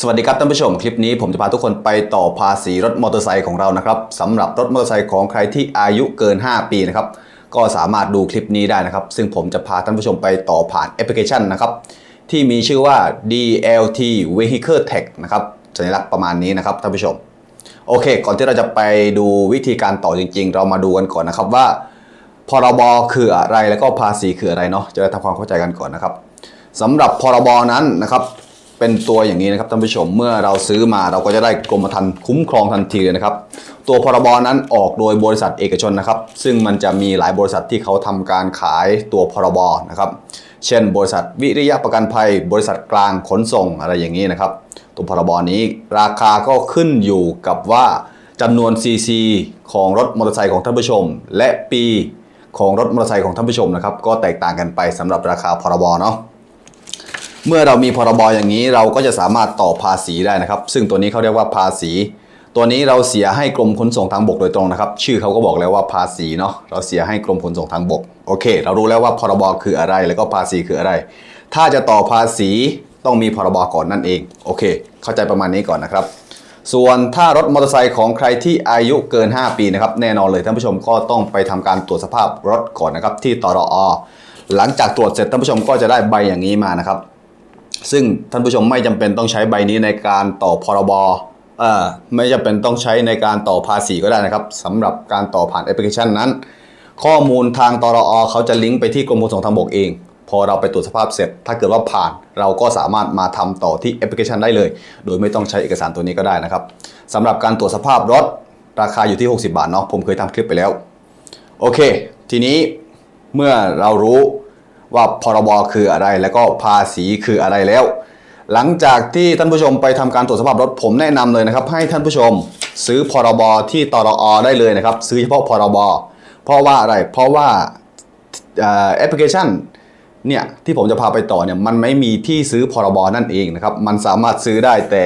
สวัสดีครับท่านผู้ชม คลิปนี้ผมจะพาทุกคนไปต่อภาษีรถมอเตอร์ไซค์ของเรานะครับสำหรับรถมอเตอร์ไซค์ของใครที่อายุเกิน 5 ปีนะครับก็สามารถดูคลิปนี้ได้นะครับ ซึ่งผมจะพาท่านผู้ชมไปต่อผ่านแอปพลิเคชันนะครับที่มีชื่อว่า DLT Vehicle Tech นะครับสัญลักษณ์ประมาณนี้นะครับท่านผู้ชม โอเค ก่อนที่เราจะไปดูวิธีการต่อจริง ๆ เรามาดูกันก่อนนะครับว่าพรบคืออะไรแล้วก็ภาษีคืออะไรเนาะจะได้ทำความเข้าใจกันก่อนนะครับสำหรับพรบนั้นนะครับ เป็นตัวอย่างนี้นะครับท่านผู้ชมเมื่อเราซื้อมาเราก็จะได้กรมธรรม์คุ้มครองทันทีเลยนะครับ ตัวพรบนั้นออกโดยบริษัทเอกชนนะครับ ซึ่งมันจะมีหลายบริษัทที่เขาทำการขายตัวพรบนะครับ เช่น บริษัทวิริยะประกันภัย บริษัทกลางขนส่งอะไรอย่างนี้นะครับ ตัวพรบนี้ราคาก็ขึ้นอยู่กับว่าจำนวน CC ของรถมอเตอร์ไซค์ของท่านผู้ชม และปีของรถมอเตอร์ไซค์ของท่านผู้ชมนะครับ ก็แตกต่างกันไปสำหรับราคาพรบเนาะ เมื่อเรามีพรบอย่างนี้เราก็จะสามารถต่อภาษีได้นะครับ ซึ่งตัวนี้เขาเรียกว่าภาษี ตัวนี้เราเสียให้กรมขนส่งทางบกโดยตรงนะครับ ชื่อเขาก็บอกแล้วว่าภาษีเนาะเราเสียให้กรมขนส่งทางบกโอเค เรารู้แล้วว่าพรบคืออะไรแล้วก็ภาษีคืออะไร ถ้าจะต่อภาษีต้องมีพรบก่อนนั่นเองโอเค เข้าใจประมาณนี้ก่อนนะครับ ส่วนถ้ารถมอเตอร์ไซค์ของใครที่อายุเกิน 5 ปีนะครับแน่นอนเลยท่านผู้ชมก็ต้องไปทำการตรวจสภาพรถก่อนนะครับที่ตรอหลังจากตรวจเสร็จท่านผู้ชมก็จะได้ใบอย่างนี้มานะครับ ซึ่งท่านผู้ชมไม่จำเป็นต้องใช้ใบนี้ในการต่อพรบเอ่อไม่จำเป็นต้องใช้ในการต่อภาษีก็ได้นะครับสำหรับการต่อผ่านแอปพลิเคชันนั้น ข้อมูลทางตรอเขาจะลิงก์ไปที่กรมขนส่งทางบกเอง พอเราไปตรวจสภาพเสร็จ ถ้าเกิดว่าผ่านเราก็สามารถมาทำต่อที่แอปพลิเคชันได้เลย โดยไม่ต้องใช้เอกสารตัวนี้ก็ได้นะครับสำหรับการตรวจสภาพรถราคาอยู่ที่ 60 บาทเนาะผมเคยทำคลิปไปแล้ว โอเค ทีนี้เมื่อเรารู้ ว่าพรบคืออะไร แล้วก็ภาษีคืออะไรแล้ว หลังจากที่ท่านผู้ชมไปทำการตรวจสภาพรถผมแนะนำเลยนะครับ ให้ท่านผู้ชมซื้อพรบที่ตรอได้เลยนะครับ ซื้อเฉพาะพรบเพราะว่าอะไรเพราะว่าแอปพลิเคชันเนี่ยที่ผมจะพาไปต่อเนี่ยมันไม่มีที่ซื้อพรบนั่นเองนะครับ มันสามารถซื้อได้แต่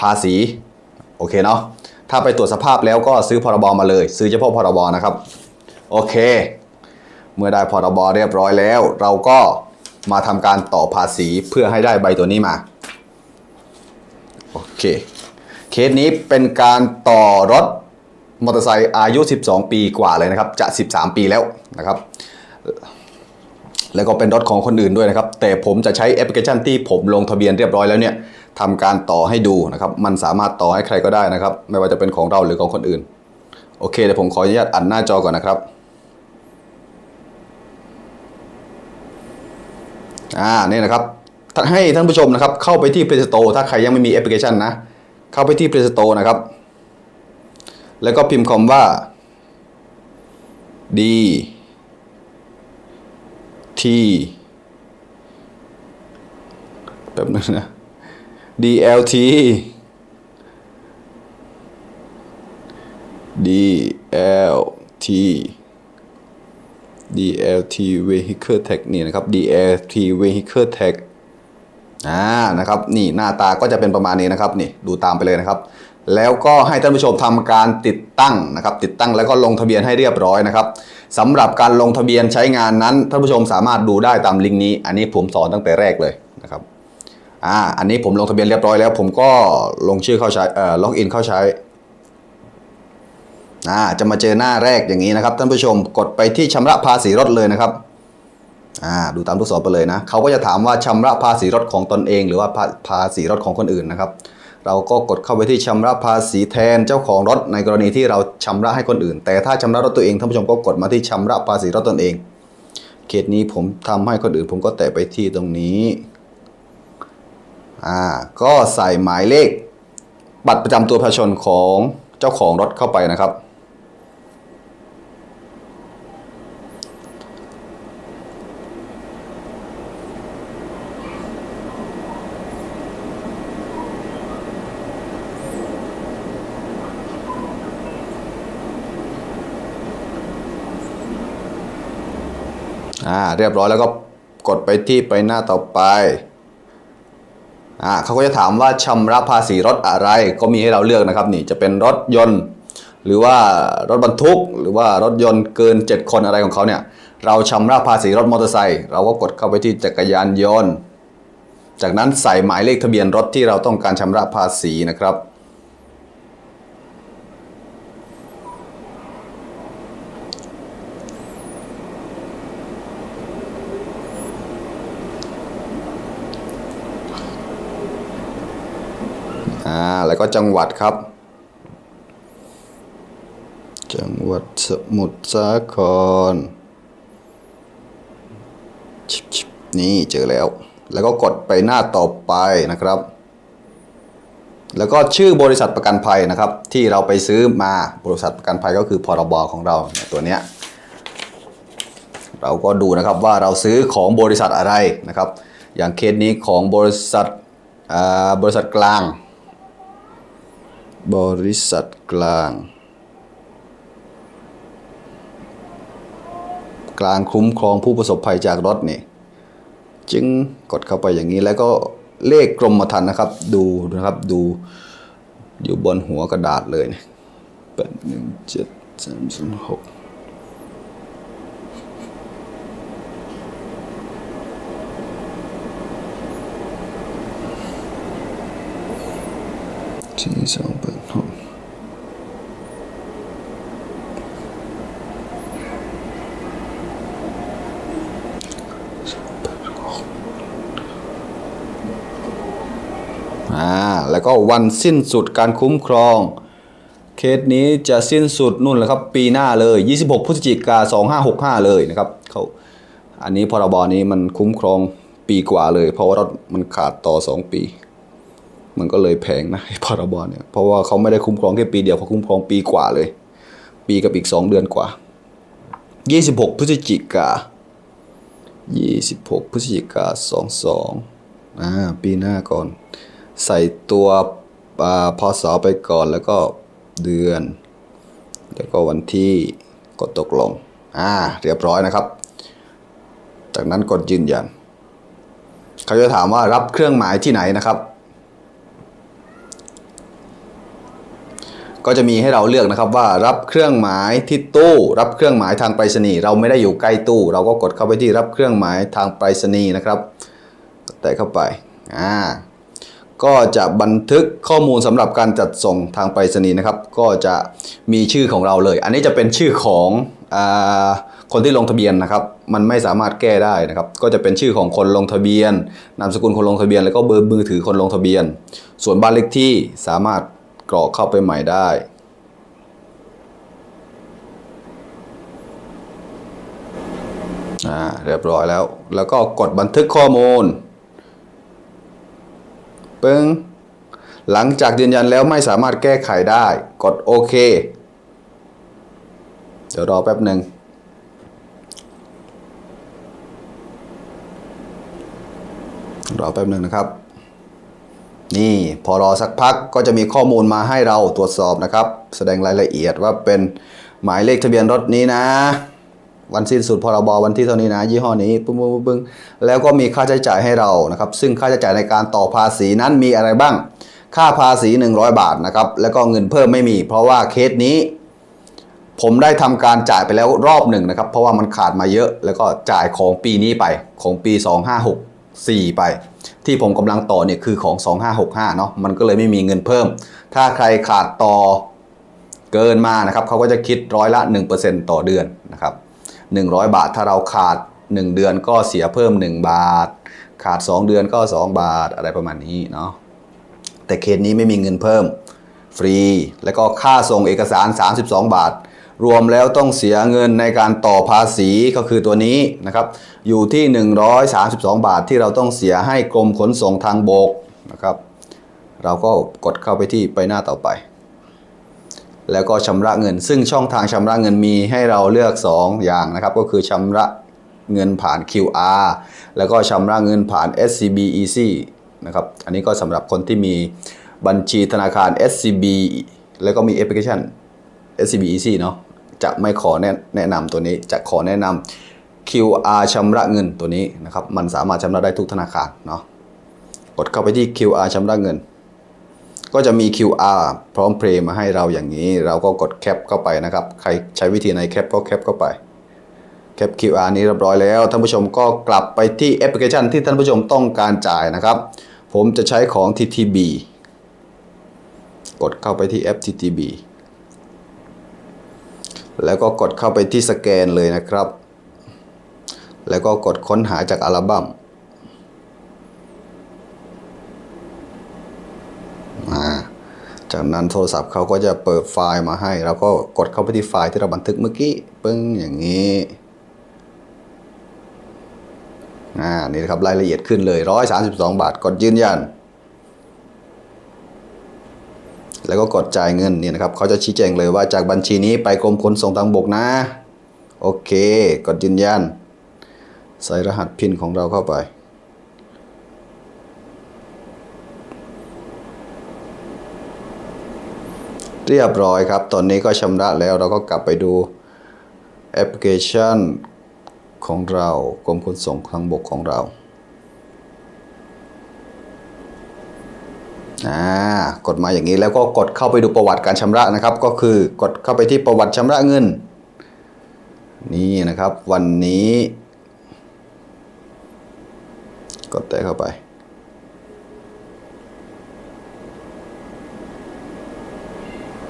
ภาษีโอเคเนาะถ้าไปตรวจสภาพแล้วก็ซื้อพรบมาเลย ซื้อเฉพาะพรบนะครับ โอเค เมื่อได้พรบเรียบร้อยแล้ว เราก็มาทำการต่อภาษีเพื่อให้ได้ใบตัวนี้มา โอเค เคสนี้เป็นการต่อรถมอเตอร์ไซค์อายุ 12 ปีกว่าเลยนะครับ จะ 13 ปีแล้วนะครับ แล้วก็เป็นรถของคนอื่นด้วยนะครับ แต่ผมจะใช้แอปพลิเคชันที่ผมลงทะเบียนเรียบร้อยแล้วเนี่ยทำการต่อให้ดูนะครับ มันสามารถต่อให้ใครก็ได้นะครับ ไม่ว่าจะเป็นของเราหรือของคนอื่น โอเคเดี๋ยวผมขออนุญาตอัดหน้าจอก่อนนะครับ อ่านี่นะครับให้ท่านผู้ชมนะครับเข้าไปที่ Play Store ถ้าใครยังไม่มีแอปพลิเคชันนะ เข้าไปที่ Play Store นะครับ แล้วก็พิมพ์คำว่า D T แบบนึงนะ DLT DLT DLT Vehicle Tag นี่นะครับ DLT Vehicle Tag อ่านะครับนี่หน้าตาก็จะเป็นประมาณนี้นะครับนี่ดูตามไปเลยนะครับ แล้วก็ให้ท่านผู้ชมทำการติดตั้งนะครับ ติดตั้งแล้วก็ลงทะเบียนให้เรียบร้อยนะครับสำหรับการลงทะเบียนใช้งานนั้นท่านผู้ชมสามารถดูได้ตามลิงก์นี้ อันนี้ผมสอนตั้งแต่แรกเลยนะครับอ่าอันนี้ผมลงทะเบียนเรียบร้อยแล้ว ผมก็ลงชื่อเข้าใช้เอ่อล็อกอินเข้าใช้ อ่าจะมาเจอหน้าแรกอย่างนี้นะครับท่านผู้ชมกดไปที่ชำระภาษีรถเลยนะครับอ่าดูตามลูกศรไปเลยนะเขาก็จะถามว่าชำระภาษีรถของตนเอง หรือว่าภาษีรถของคนอื่นนะครับ เราก็กดเข้าไปที่ชำระภาษีแทนเจ้าของรถในกรณีที่เราชำระให้คนอื่น แต่ถ้าชำระรถตัวเองท่านผู้ชมก็กดมาที่ชำระภาษีรถตนเองเคสนี้ผมทำให้คนอื่น ผมก็แตะไปที่ตรงนี้อ่าก็ใส่หมายเลข บัตรประจำตัวประชาชนของเจ้าของรถเข้าไปนะครับ อ่าเรียบร้อยแล้วก็กดไปที่ไปหน้าต่อไปอ่าเขาก็จะถามว่าชำระภาษีรถอะไรก็มีให้เราเลือกนะครับนี่จะเป็นรถยนต์ หรือว่ารถบรรทุก หรือว่ารถยนต์เกิน 7 คนอะไรของเขาเนี่ยเราชำระภาษีรถมอเตอร์ไซค์เราก็กดเข้าไปที่จักรยานยนต์ จากนั้นใส่หมายเลขทะเบียนรถที่เราต้องการชำระภาษีนะครับ อ่าแล้วก็จังหวัดครับ จังหวัดสมุทรสาคร นี่เจอแล้ว แล้วก็กดไปหน้าต่อไปนะครับ แล้วก็ชื่อบริษัทประกันภัยนะครับ ที่เราไปซื้อมาบริษัทประกันภัยก็คือพรบของเราเนี่ยตัวเนี้ยเราก็ดูนะครับว่าเราซื้อของบริษัทอะไรนะครับ อย่างเคสนี้ของบริษัทอ่าบริษัทกลาง บริษัทกลาง กลางคุ้มครองผู้ประสบภัยจากรถนี่จึงกดเข้าไปอย่างนี้แล้วก็เลขกรมธรรม์นะครับ ดูนะครับดูอยู่บนหัวกระดาษเลยเนี่ยแปดหนึ่งเจ็ดสามศูนย์หกสี่สองแปดหก อ่าแล้วก็วันสิ้นสุดการคุ้มครอง เคสนี้จะสิ้นสุดนู่นแหละครับ ปีหน้าเลย 26พฤศจิกา2565 เลยนะครับเขาอันนี้พรบนี้มันคุ้มครองปีกว่าเลย เพราะว่ารถมันขาดต่อ 2 ปี มันก็เลยแพงนะพรบเนี่ยเพราะว่าเขาไม่ได้คุ้มครองแค่ปีเดียวเขาคุ้มครองปีกว่าเลย ปีกับอีก 2 เดือนกว่า 26 พฤศจิกา26 พฤศจิกา22อ่าปีหน้าก่อน ใส่ตัวอ่าพศไปก่อนแล้วก็เดือน แล้วก็วันที่กดตกลง อ่า เรียบร้อยนะครับ จากนั้นกดยืนยัน เขาจะถามว่ารับเครื่องหมายที่ไหนนะครับ ก็จะมีให้เราเลือกนะครับว่ารับเครื่องหมายที่ตู้ รับเครื่องหมายทางไปรษณีย์ เราไม่ได้อยู่ใกล้ตู้ เราก็กดเข้าไปที่รับเครื่องหมายทางไปรษณีย์นะครับ แตะเข้าไป อ่า ก็จะบันทึกข้อมูลสำหรับการจัดส่งทางไปรษณีย์นะครับ ก็จะมีชื่อของเราเลย อันนี้จะเป็นชื่อของอคนที่ลงทะเบียนนะครับ มันไม่สามารถแก้ได้นะครับ ก็จะเป็นชื่อของคนลงทะเบียน นามสกุลคนลงทะเบียน แล้วก็เบอร์มือถือคนลงทะเบียน ส่วนบ้านเลขที่สามารถกรอกเข้าไปใหม่ได้อ่าเรียบร้อยแล้ว แล้วก็กดบันทึกข้อมูล ปึ้งหลังจากยืนยันแล้วไม่สามารถแก้ไขได้ กดโอเค เดี๋ยวรอแป๊บหนึ่งรอแป๊บหนึ่งนะครับ นี่พอรอสักพักก็จะมีข้อมูลมาให้เราตรวจสอบนะครับ แสดงรายละเอียดว่าเป็นหมายเลขทะเบียนรถนี้นะ วันสิ้นสุดพรบวันที่เท่านี้นะยี่ห้อนี้ปึ้งปึ้งปึ้งปึ้งแล้วก็มีค่าใช้จ่ายให้เรานะครับ ซึ่งค่าใช้จ่ายในการต่อภาษีนั้นมีอะไรบ้าง ค่าภาษี 100 บาทนะครับ แล้วก็เงินเพิ่มไม่มี เพราะว่าเคสนี้ ผมได้ทำการจ่ายไปแล้วรอบหนึ่งนะครับ เพราะว่ามันขาดมาเยอะ แล้วก็จ่ายของปีนี้ไปของปี 2564 ไป ที่ผมกำลังต่อเนี่ยคือของ 2565เนาะมันก็เลยไม่มีเงินเพิ่ม ถ้าใครขาดต่อเกินมานะครับเขาก็จะคิดร้อยละ 1%ต่อเดือนนะครับ 100 บาท ถ้าเราขาด 1 เดือนก็เสียเพิ่ม 1 บาท ขาด 2 เดือนก็ 2 บาทอะไรประมาณนี้เนาะแต่เคสนี้ไม่มีเงินเพิ่มฟรี แล้วก็ค่าส่งเอกสาร 32 บาท รวมแล้วต้องเสียเงินในการต่อภาษีก็คือตัวนี้นะครับอยู่ที่ 132 บาทที่เราต้องเสียให้กรมขนส่งทางบกนะครับเราก็กดเข้าไปที่ไปหน้าต่อไป แล้วก็ชำระเงิน ซึ่งช่องทางชำระเงินมีให้เราเลือก 2 อย่างนะครับ ก็คือชำระเงินผ่าน QR แล้วก็ชำระเงินผ่าน SCB Easy นะครับ อันนี้ก็สำหรับคนที่มีบัญชีธนาคาร SCB แล้วก็มีแอปพลิเคชัน SCB Easy เนาะ จะไม่ขอแนะแนะนำตัวนี้ จะขอแนะนำ QR ชำระเงินตัวนี้นะครับ มันสามารถชำระได้ทุกธนาคารเนาะ กดเข้าไปที่ QR ชำระเงิน ก็จะมี QR พร้อมเพลย์มาให้เราอย่างนี้ เราก็กดแคปเข้าไปนะครับ ใครใช้วิธีไหนแคปก็แคปเข้าไปแคป QR นี้เรียบร้อยแล้ว ท่านผู้ชมก็กลับไปที่แอปพลิเคชันที่ท่านผู้ชมต้องการจ่ายนะครับ ผมจะใช้ของ TTB กดเข้าไปที่แอป TTB แล้วก็กดเข้าไปที่สแกนเลยนะครับ แล้วก็กดค้นหาจากอัลบั้มอ่า จากนั้นโทรศัพท์เขาก็จะเปิดไฟล์มาให้ แล้วก็กดเข้าไปที่ไฟล์ที่เราบันทึกเมื่อกี้ปึ้งอย่างนี้อ่านี่นะครับรายละเอียดขึ้นเลย 132 บาท กดยืนยัน แล้วก็กดจ่ายเงินนี่นะครับเขาจะชี้แจงเลยว่าจากบัญชีนี้ไปกรมขนส่งทางบกนะ โอเค กดยืนยัน ใส่รหัสพินของเราเข้าไป เรียบร้อยครับ ตอนนี้ก็ชำระแล้วเราก็กลับไปดูแอปพลิเคชันของเรากรมขนส่งทางบกของเราอ่ากดมาอย่างนี้แล้วก็กดเข้าไปดูประวัติการชำระนะครับ ก็คือกดเข้าไปที่ประวัติชำระเงิน นี่นะครับวันนี้ กดแตะเข้าไป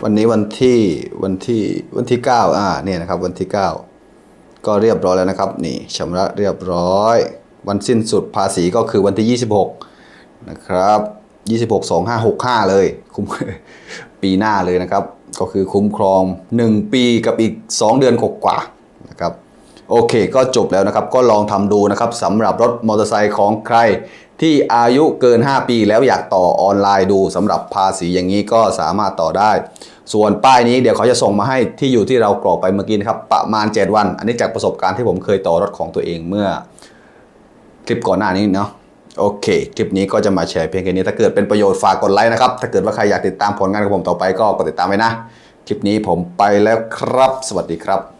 วันนี้วันที่วันที่วันที่ 9 อ่าเนี่ยนะครับวันที่ 9 ก็เรียบร้อยแล้วนะครับ นี่ชำระเรียบร้อย วันสิ้นสุดภาษีก็คือวันที่ 26 นะครับ 26 2565 เลย คุ้มปีหน้าเลยนะครับ ก็คือคุ้มครอง 1 ปีกับอีก 2 เดือนกว่าๆนะครับโอเค ก็จบแล้วนะครับ ก็ลองทำดูนะครับสำหรับรถมอเตอร์ไซค์ของใคร ที่อายุเกิน 5 ปีแล้วอยากต่อออนไลน์ดูสำหรับภาษีอย่างนี้ก็สามารถต่อได้ ส่วนป้ายนี้เดี๋ยวเขาจะส่งมาให้ที่อยู่ที่เรากรอกไปเมื่อกี้นะครับประมาณ 7 วัน อันนี้จากประสบการณ์ที่ผมเคยต่อรถของตัวเองเมื่อคลิปก่อนหน้านี้เนาะโอเค คลิปนี้ก็จะมาแชร์เพียงแค่นี้ถ้าเกิดเป็นประโยชน์ฝากกดไลค์นะครับ ถ้าเกิดว่าใครอยากติดตามผลงานของผมต่อไปก็กดติดตามไว้นะ คลิปนี้ผมไปแล้วครับ สวัสดีครับ